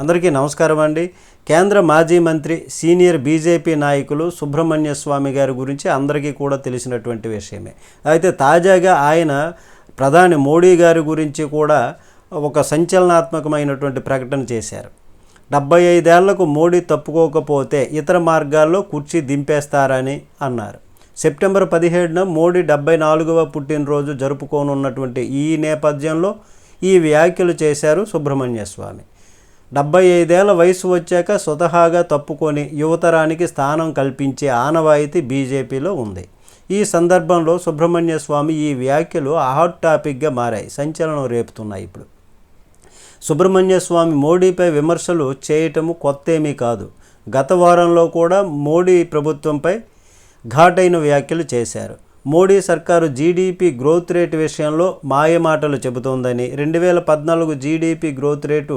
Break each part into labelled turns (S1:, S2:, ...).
S1: అందరికీ నమస్కారం అండి. కేంద్ర మాజీ మంత్రి సీనియర్ బీజేపీ నాయకులు సుబ్రహ్మణ్య స్వామి గారి గురించి అందరికీ కూడా తెలిసినటువంటి విషయమే. అయితే తాజాగా ఆయన ప్రధాని మోడీ గారి గురించి కూడా ఒక సంచలనాత్మకమైనటువంటి ప్రకటన చేశారు. డెబ్బై ఐదేళ్ళకు మోడీ తప్పుకోకపోతే ఇతర మార్గాల్లో కుర్చీ దింపేస్తారని అన్నారు. సెప్టెంబర్ పదిహేడున మోడీ డెబ్బై నాలుగవ పుట్టినరోజు జరుపుకోనున్నటువంటి ఈ నేపథ్యంలో ఈ వ్యాఖ్యలు చేశారు సుబ్రహ్మణ్య స్వామి. డెబ్బై ఐదేళ్ళ వయసు వచ్చాక స్వతహాగా తప్పుకొని యువతరానికి స్థానం కల్పించే ఆనవాయితీ బీజేపీలో ఉంది. ఈ సందర్భంలో సుబ్రహ్మణ్య స్వామి ఈ వ్యాఖ్యలు హాట్ టాపిక్గా మారాయి. సంచలనం రేపుతున్నాయి ఇప్పుడు. సుబ్రహ్మణ్య స్వామి మోడీపై విమర్శలు చేయటము కొత్తేమీ కాదు. గత వారంలో కూడా మోడీ ప్రభుత్వంపై ఘాటైన వ్యాఖ్యలు చేశారు. మోడీ సర్కారు జీడీపీ గ్రోత్ రేట్ విషయంలో మాయమాటలు చెబుతోందని రెండు వేల పద్నాలుగు జీడీపీ గ్రోత్ రేటు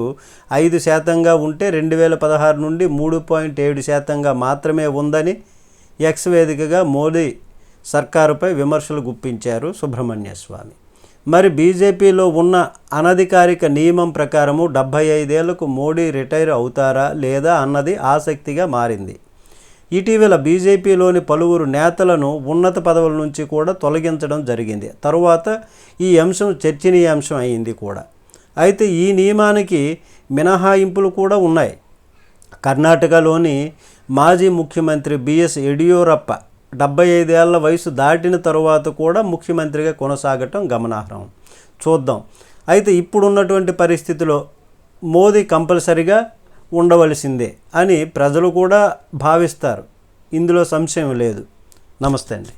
S1: ఐదు శాతంగా ఉంటే రెండు వేల పదహారు నుండి మూడు పాయింట్ ఏడు శాతంగా మాత్రమే ఉందని ఎక్స్ వేదికగా మోడీ సర్కారుపై విమర్శలు గుప్పించారు సుబ్రహ్మణ్య స్వామి. మరి బీజేపీలో ఉన్న అనధికారిక నియమం ప్రకారము డెబ్భై ఐదేళ్ళకు మోడీ రిటైర్ అవుతారా లేదా అన్నది ఆసక్తిగా మారింది. ఇటీవల బీజేపీలోని పలువురు నేతలను ఉన్నత పదవుల నుంచి కూడా తొలగించడం జరిగింది. తరువాత ఈ అంశం చర్చనీయాంశం అయింది కూడా. అయితే ఈ నియమానికి మినహాయింపులు కూడా ఉన్నాయి. కర్ణాటకలోని మాజీ ముఖ్యమంత్రి బిఎస్ యడియూరప్ప డెబ్బై ఐదేళ్ళ వయసు దాటిన తరువాత కూడా ముఖ్యమంత్రిగా కొనసాగటం గమనార్హం. చూద్దాం. అయితే ఇప్పుడున్నటువంటి పరిస్థితిలో మోదీ కంపల్సరిగా ఉండవలసిందే అని ప్రజలు కూడా భావిస్తారు. ఇందులో సంశయం లేదు. నమస్తే అండి.